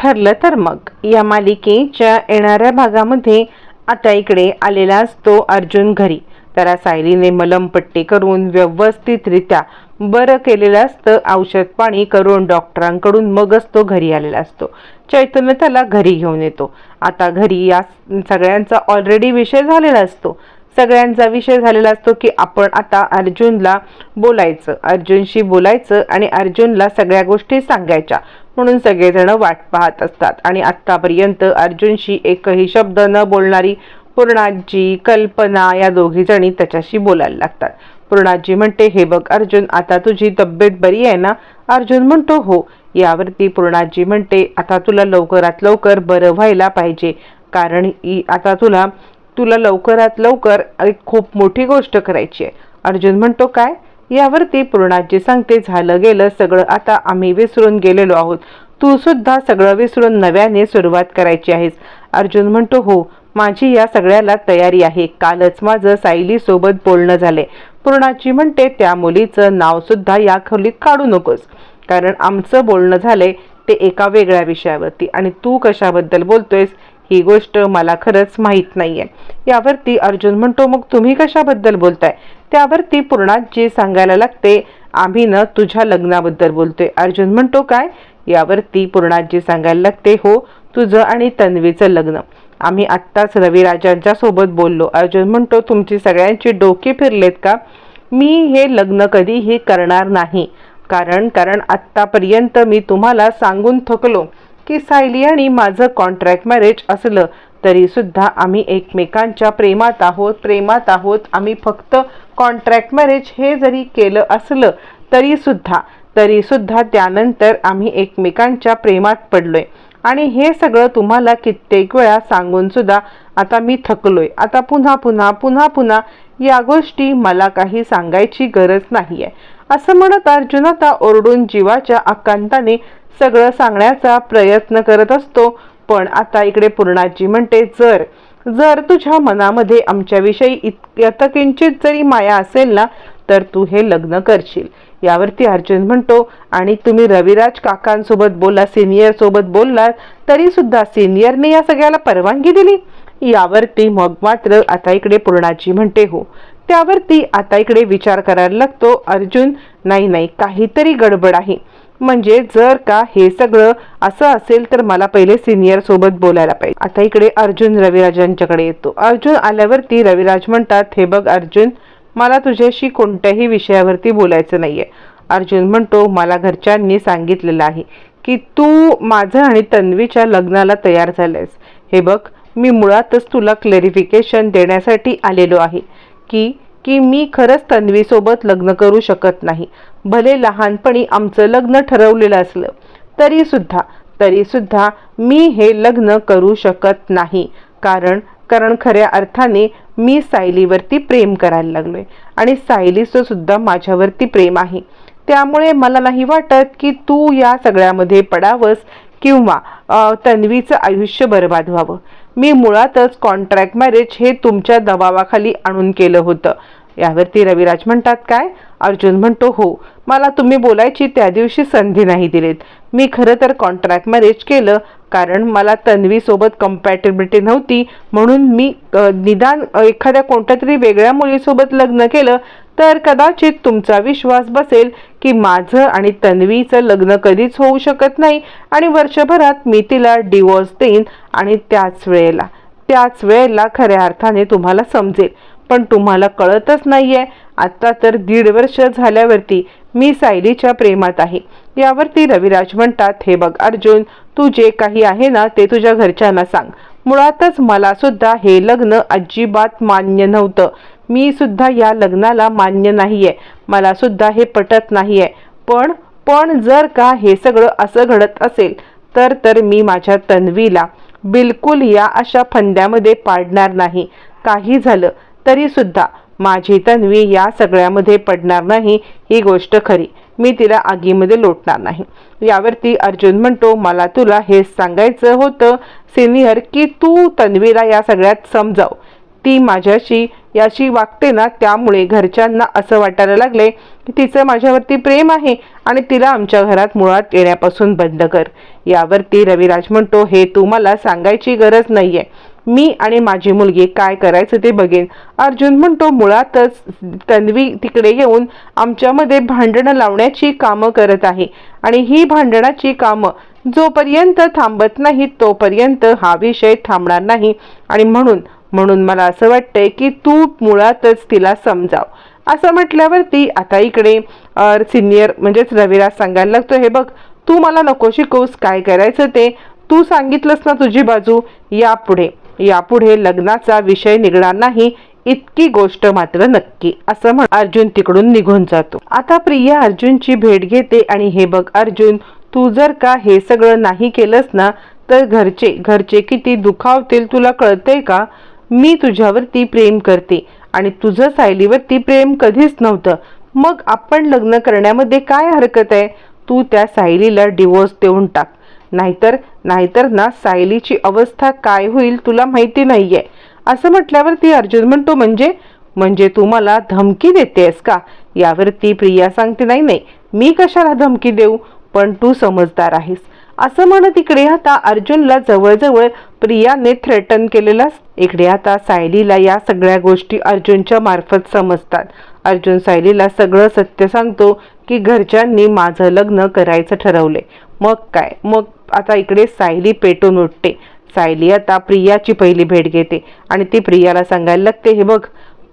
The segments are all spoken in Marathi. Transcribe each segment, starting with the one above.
ठरलं तर मग. या मालिकेच्या येणाऱ्या भागामध्ये आता इकडे आलेला असतो अर्जुन घरी. त्याला सायलीने मलमपट्टी करून व्यवस्थितरित्या बरं केलेलं असतं. औषध पाणी करून डॉक्टरांकडून मगच तो घरी आलेला असतो. चैतन्य त्याला घरी घेऊन येतो. आता घरी या सगळ्यांचा ऑलरेडी विषय झालेला असतो. सगळ्यांचा विषय झालेला असतो की आपण आता अर्जुनला बोलायचं अर्जुनशी बोलायचं आणि अर्जुनला सगळ्या गोष्टी सांगायच्या. म्हणून सगळेजण वाट पाहत असतात. आणि आत्तापर्यंत अर्जुनशी एकही शब्द न बोलणारी पूर्णाजी कल्पना या दोघी जणी त्याच्याशी बोलायला लागतात. पूर्णाजी म्हणते हे बघ अर्जुन आता तुझी तब्येत बरी आहे ना? अर्जुन म्हणतो हो. यावरती पूर्णाजी म्हणते आता तुला लवकरात लवकर बरं व्हायला पाहिजे. कारण आता तुला तुला लवकरात लवकर एक खूप मोठी गोष्ट करायची आहे. अर्जुन म्हणतो काय? यावरती पूर्णाजी सांगते झालं गेलं सगळं. आता आम्ही विसरून गेलेलो आहोत. तू सुद्धा सगळं विसरून नव्याने सुरुवात करायची आहेस. अर्जुन म्हणतो हो माझी या सगळ्याला तयारी आहे. कालच माझं सायली सोबत बोलणं झाले. पूर्णाची म्हणते त्या मुलीचं नाव सुद्धा या खोलीत काढू नकोस. कारण आमचं बोलणं झालंय ते एका वेगळ्या विषयावरती. आणि तू कशाबद्दल बोलतोयस ही गोष्ट मला खरंच माहीत नाहीये. यावरती अर्जुन म्हणतो मग तुम्ही कशाबद्दल बोलताय? त्यावरती पूर्णाजी सांगायला लागते आम्ही न तुझ्या लग्नाबद्दल बोलतोय. अर्जुन म्हणतो काय? यावरती पूर्णाजी सांगायला लागते हो तुझं आणि तन्वीचं लग्न. आम्ही आत्ताच रविराजांच्या सोबत बोललो. अर्जुन म्हणतो तुमची सगळ्यांची डोके फिरलेत का? मी हे लग्न कधीही करणार नाही. कारण कारण आत्तापर्यंत मी तुम्हाला सांगून थकलो. की सायली आणि माझं कॉन्ट्रॅक्ट मॅरेज असलं तरी सुद्धा आम्ही एकमेकांच्या प्रेमात आहोत प्रेमात आहोत. आम्ही फक्त कॉन्ट्रॅक्ट मॅरेज हे जरी केलं असलं तरीसुद्धा तरीसुद्धा त्यानंतर आम्ही एकमेकांच्या प्रेमात पडलोय. आणि हे सगळं तुम्हाला कित्येक वेळा सांगूनसुद्धा आता मी थकलोय. आता पुन्हा पुन्हा पुन्हा पुन्हा या गोष्टी मला काही सांगायची गरज नाही आहे असं म्हणत अर्जुन आता ओरडून जीवाच्या आकांताने सगळं सांगण्याचा प्रयत्न करत असतो. पण आता इकडे पूर्णाजी म्हणते जर जर तुझ्या मनामध्ये आमच्याविषयी इत किंचित जरी माया असेल ना तर तू हे लग्न करशील. यावरती अर्जुन म्हणतो आणि तुम्ही रविराज काकांसोबत बोला सिनियर सोबत बोललात तरी सुद्धा सिनियरने या सगळ्याला परवानगी दिली? यावरती मग मात्र आता इकडे पूर्णाची म्हणते हो. त्यावरती आता इकडे विचार करायला लागतो अर्जुन नाही नाही काहीतरी गडबड आहे. म्हणजे जर का हे सगळं असं असेल तर मला पहिले सिनियर सोबत बोलायला पाहिजे. आता इकडे अर्जुन रविराजांच्याकडे येतो. अर्जुन आल्यावरती रविराज म्हणतात हे बघ अर्जुन मला तुझ्याशी कोणत्याही विषयावरती बोलायचं नाहीये. अर्जुन म्हणतो मला घरच्यांनी सांगितलेलं आहे की तू माझं आणि तन्वीच्या लग्नाला तयार झालंयस. हे बघ मी मुळातच तुला क्लेरिफिकेशन देण्यासाठी आलेलो आहे की की मी खरंच तन्वीसोबत लग्न करू शकत नाही. भले लहानपणी आमचं लग्न ठरवलेलं असलं तरीसुद्धा तरीसुद्धा मी हे लग्न करू शकत नाही. कारण कारण खऱ्या अर्थाने मी सायलीवरती प्रेम करायला लागलोय. आणि सायलीचं सुद्धा माझ्यावरती प्रेम आहे. त्यामुळे मला नाही वाटत की तू या सगळ्यामध्ये पडावंस किंवा तन्वीचं आयुष्य बर्बाद व्हावं. मी मुळातच कॉन्ट्रॅक्ट मॅरेज हे तुमच्या दबावाखाली आणून केलं होतं. यावरती रविराज म्हणतात काय? अर्जुन म्हणतो हो. मला तुम्ही बोलायची त्या दिवशी संधी नाही दिलीत. मी खरं तर कॉन्ट्रॅक्ट मॅरेज केलं कारण मला तन्वीसोबत कम्पॅटेबिलिटी नव्हती. म्हणून मी निदान एखाद्या कोणत्या तरी वेगळ्या मुलीसोबत लग्न केलं तर कदाचित तुमचा विश्वास बसेल की माझं आणि तन्वीचं लग्न कधीच होऊ शकत नाही आणि वर्षभरात मी तिला डिवोर्स देईन आणि त्याच वेळेला त्याच वेळेला खऱ्या अर्थाने तुम्हाला समजेल. पण तुम्हाला कळतच नाही आहे आत्ता तर दीड वर्ष झाल्यावरती मी सायलीच्या प्रेमात आहे. यावरती रविराज म्हणतात हे बघ अर्जुन तू जे काही आहे ना ते तुझ्या घरच्यांना सांग. मुळातच मला सुद्धा हे लग्न अजिबात मान्य नव्हतं. मी सुद्धा या लग्नाला मान्य नाहीये. मला सुद्धा हे पटत नाही आहे पण पण जर का हे सगळं असं घडत असेल तर तर मी माझ्या तन्वीला बिलकुल या अशा फंद्यामध्ये पाडणार नाही. काही झालं. तरीसुद्धा माझी तन्वी या सगळ्यामध्ये पडणार नाही ही गोष्ट खरी. मी तिला आगीमध्ये लोटणार नाही. यावरती अर्जुन म्हणतो मला तुला हे सांगायचं होतं सिनियर की तू तन्वीला या सगळ्यात समजाव. ती माझ्याशी याची वागते ना त्यामुळे घरच्यांना असं वाटायला लागले की तिचं माझ्यावरती प्रेम आहे आणि तिला आमच्या घरात मुळात येण्यापासून बंद कर. यावरती रविराज म्हणतो हे तू मला सांगायची गरज नाही आहे मी आणि माझी मुलगी काय करायचं ते बघेन. अर्जुन म्हणतो मुळातच तन्वी तिकडे येऊन आमच्यामध्ये भांडणं लावण्याची कामं करत आहे आणि ही भांडणाची कामं जोपर्यंत थांबत नाही तोपर्यंत हा विषय थांबणार नाही आणि म्हणून म्हणून मला असं वाटतंय की तू मुळातच तिला समजाव. असं म्हटल्यावरती आता इकडे सिनियर म्हणजेच रविराज सांगायला लागतो हे बघ तू मला नको शिकवूस काय करायचं ते? तू सांगितलंस ना तुझी बाजू यापुढे यापुढे लग्नाचा विषय निघणार नाही इतकी गोष्ट मात्र नक्की. असं म्हण अर्जुन तिकडून निघून जातो. आता प्रिया अर्जुनची भेट घेते आणि हे बघ अर्जुन तू जर का हे सगळं नाही केलंस ना तर घरचे घरचे किती दुखावतील तुला कळतंय का? मी तुझ्यावरती प्रेम करते आणि तुझं सायलीवरती प्रेम कधीच नव्हतं. मग आपण लग्न करण्यामध्ये काय हरकत आहे? तू त्या सायलीला डिवोर्स देऊन टाक. नाहीतर नाहीतर ना सायलीची अवस्था काय होईल तुला माहिती नाही आहे असं म्हटल्यावरती अर्जुन म्हणतो म्हणजे? म्हणजे तू मला धमकी देतेस का? यावरती प्रिया सांगते नाही नाही मी कशाला धमकी देऊ? पण तू समजदार आहेस. असं म्हणत इकडे आता अर्जुनला जवळजवळ प्रियाने थ्रेटन केलेला इकडे आता सायलीला या सगळ्या गोष्टी अर्जुनच्या मार्फत समजतात. अर्जुन सायलीला सगळं सत्य सांगतो की घरच्यांनी माझं लग्न करायचं ठरवले मग काय? मग आता इकडे सायली पेटून उठते. सायली आता प्रियाची पहिली भेट घेते आणि ती प्रियाला सांगायला लागते हे बघ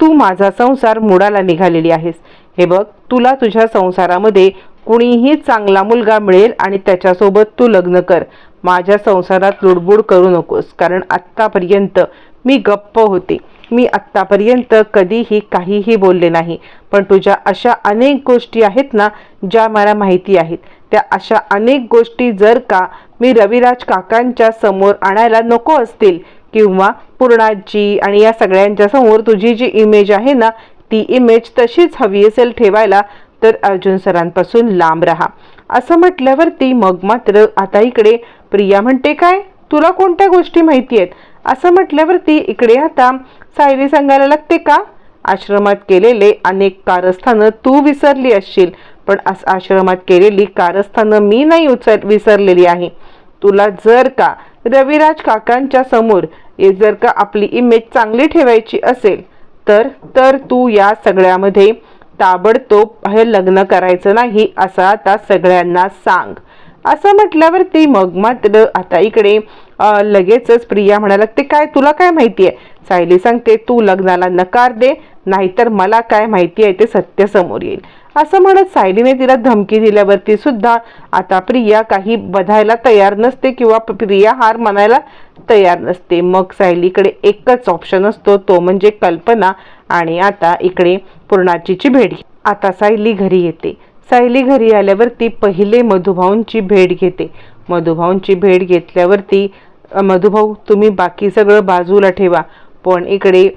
तू माझा संसार मुडाला निघालेली आहेस. हे बघ तुला तुझ्या संसारामध्ये कुणीही चांगला मुलगा मिळेल आणि त्याच्यासोबत तू लग्न कर. माझ्या संसारात लुडबुड करू नकोस कारण आत्तापर्यंत मी गप्प होते. मी आत्तापर्यंत कधीही काहीही बोलले नाही. पण तुझ्या अशा अनेक गोष्टी आहेत ना ज्या मला माहिती आहेत. त्या अशा अनेक गोष्टी जर का मी रविराज काकांच्या समोर आणायला नको असतील किंवा पूर्णाजी आणि या सगळ्यांच्या समोर तुझी जी इमेज आहे ना ती इमेज तशीच हवी असेल ठेवायला तर अर्जुन सरांपासून लांब राहा. असं म्हटल्यावरती मग मात्र आता इकडे. प्रिया म्हणते काय? तुला कोणत्या गोष्टी माहिती आहेत? असं म्हटल्यावरती इकडे आता. सायली सांगायला लागते का? आश्रमात केलेले अनेक कारस्थानं तू विसरली असशील पण आश्रमात केलेली कारस्थानं मी नाही उचल विसरलेली आहे. तुला जर का रविराज काकांच्या समोर जर का आपली इमेज चांगली ठेवायची असेल तर तर तू या सगळ्यामध्ये ताबडतोब हे लग्न करायचं नाही असं आता सगळ्यांना सांग. असं म्हटल्यावरती मग मात्र आता इकडे लगेचच प्रिया म्हणायला लागते काय तुला काय माहिती आहे सायली सांगते तू लग्नाला नकार दे नाहीतर मला काय माहिती आहे ते सत्य समोर येईल. असं म्हणत सायलीने तिला धमकी दिल्यावरती सुद्धा आता प्रिया काही बधायला तयार नसते किंवा प्रिया हार मानायला तयार नसते. मग सायलीकडे एकच ऑप्शन असतो तो म्हणजे कल्पना आणि आता इकडे पूर्णाचीची भेट. आता सायली घरी येते. सायली घरी आल्यावरती पहिले मधुभाऊंची भेट घेते. मधुभाऊंची भेट घेतल्यावरती मधुभाऊ तुम्ही बाकी सगळं बाजूला ठेवा. पण इकडे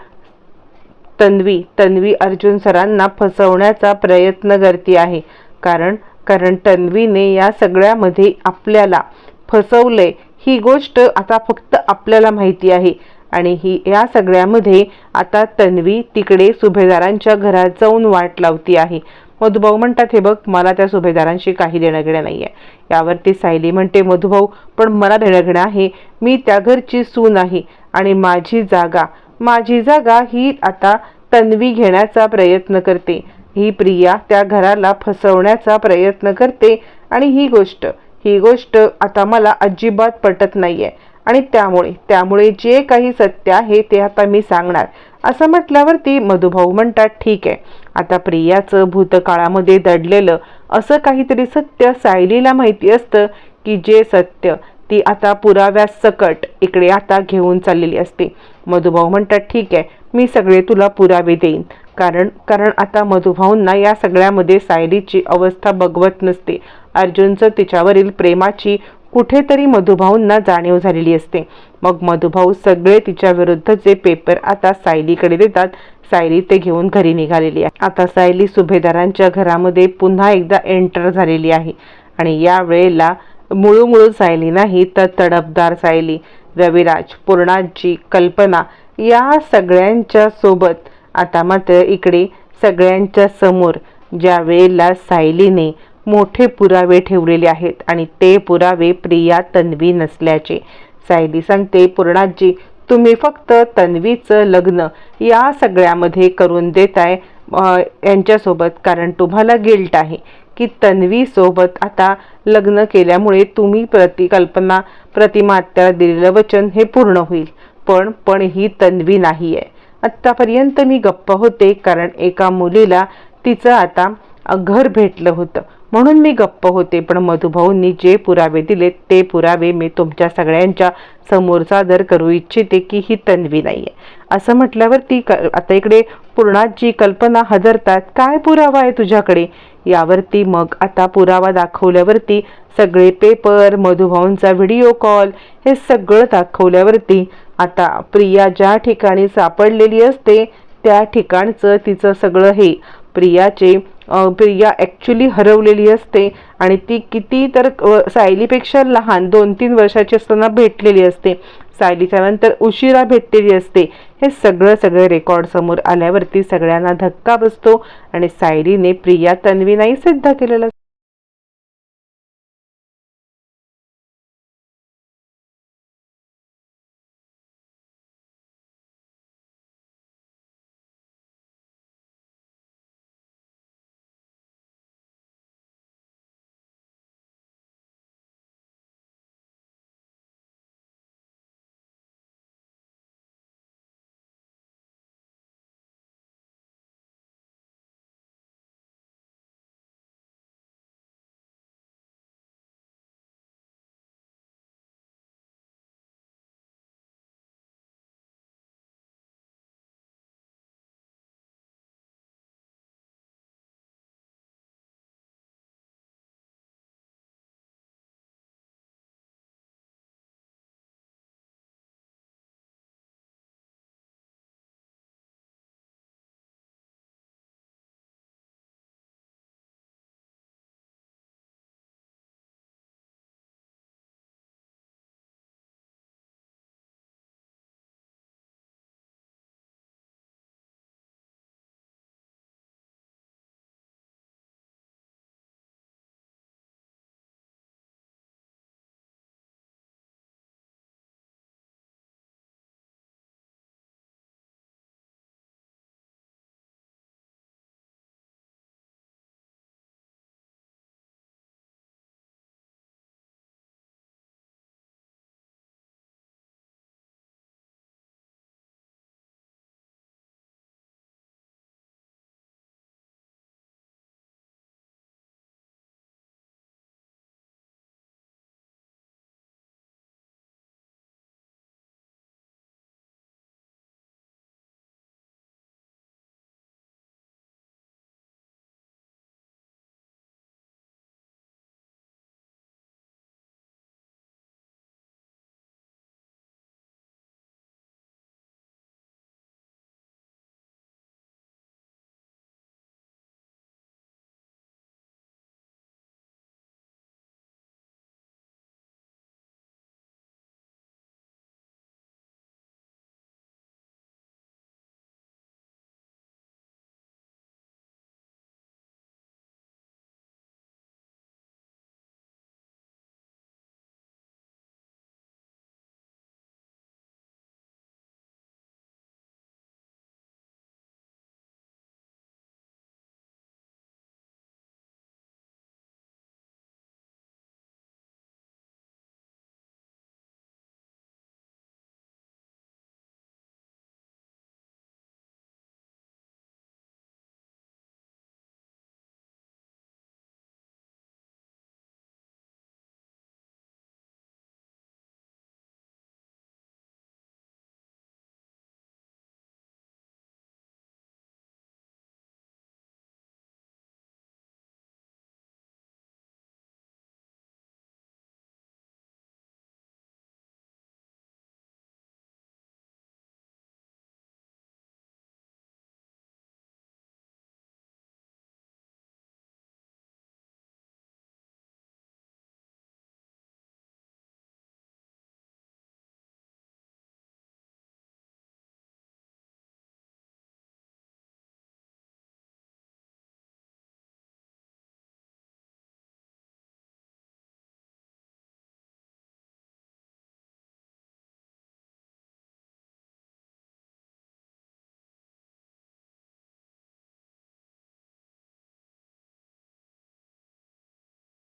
तन्वी तन्वी अर्जुन सरांना फसवण्याचा प्रयत्न करते आहे. कारण कारण तन्वीने या सगळ्यामध्ये आपल्याला फसवलंय ही गोष्ट आता फक्त आपल्याला माहिती आहे. आणि ही या सगळ्यामध्ये आता तन्वी तिकडे सुभेदारांच्या घरात जाऊन वाट लावती आहे. मधुभाऊ म्हणतात हे बघ मला त्या सुभेदारांशी काही देणं घेणं नाही आहे यावरती सायली म्हणते मधुभाऊ पण मला देणं घेणं आहे. मी त्या घरची सून आहे आणि माझी जागा माझी जागा ही आता तन्वी घेण्याचा प्रयत्न करते. ही प्रिया त्या घराला फसवण्याचा प्रयत्न करते आणि ही गोष्ट ही गोष्ट आता मला अजिबात पटत नाहीये. आणि त्यामुळे त्यामुळे जे काही सत्य आहे ते आता मी सांगणार. असं म्हटल्यावरती मधुभाऊ म्हणतात ठीक आहे. आता प्रियाचं भूतकाळामध्ये दडलेलं असं काहीतरी सत्य सायलीला माहिती असतं की जे सत्य ती आता पुराव्यास सकट इकडे आता घेऊन चाललेली असते. मधुभाऊ म्हणतात ठीक आहे मी सगळे तुला पुरावे देईन. कारण कारण आता मधुभाऊंना या सगळ्यामध्ये सायलीची अवस्था बघवत नसते. अर्जुनचं तिच्यावरील प्रेमाची कुठेतरी मधुभाऊंना जाणीव झालेली असते. मग मधुभाऊ सगळे तिच्या विरुद्धचे पेपर आता सायलीकडे देतात सायली ते घेऊन घरी निघालेली आहे. आता सायली सुभेदारांच्या घरामध्ये पुन्हा एकदा एंटर झालेली आहे. आणि या वेळेला मुळू मुळू सायली नाही तर तडफदार सायली. रविराज पूर्णाजी कल्पना या सगळ्यांच्या सोबत आता मात्र इकडे सगळ्यांच्या समोर ज्या वेळेला सायलीने मोठे पुरावे ठेवलेले आहेत आणि ते पुरावे प्रिया तन्वी नसल्याचे. सायली सांगते पूर्णाजी तुम्ही फक्त तन्वीचं लग्न या सगळ्यामध्ये करून देताय यांच्यासोबत कारण तुम्हाला गिल्ट आहे. की तन्वी सोबत आता लग्न केल्यामुळे तुम्ही प्रतिकल्पना प्रतिमा आत्याला दिलेलं वचन हे पूर्ण होईल. पण पण ही तन्वी नाही आहे आत्तापर्यंत मी गप्प होते कारण एका मुलीला तिचं आता घर भेटलं होतं. म्हणून मी गप्प होते पण मधुभाऊंनी जे पुरावे दिले ते पुरावे मी तुमच्या सगळ्यांच्या समोर सादर करू इच्छिते की ही तन्वी नाही आहे असं म्हटल्यावरती क आता इकडे पूर्णाची कल्पना हजरतात काय पुरावा आहे तुझ्याकडे? यावरती मग आता पुरावा दाखवल्यावरती सगळे पेपर मधुभाऊंचा व्हिडिओ कॉल हे सगळं दाखवल्यावरती आता प्रिया ज्या ठिकाणी सापडलेली असते त्या ठिकाणचं तिचं सगळं हे. प्रियाचे प्रिया ॲक्च्युली हरवलेली असते आणि ती किती तर सायलीपेक्षा लहान दोन तीन वर्षाची असताना भेटलेली असते. सायलीच्या नंतर उशिरा भेटलेली असते. हे सगळं सगळं रेकॉर्ड समोर आल्यावरती सगळ्यांना धक्का बसतो आणि सायलीने प्रिया तन्वी नाही सिद्ध केलेलं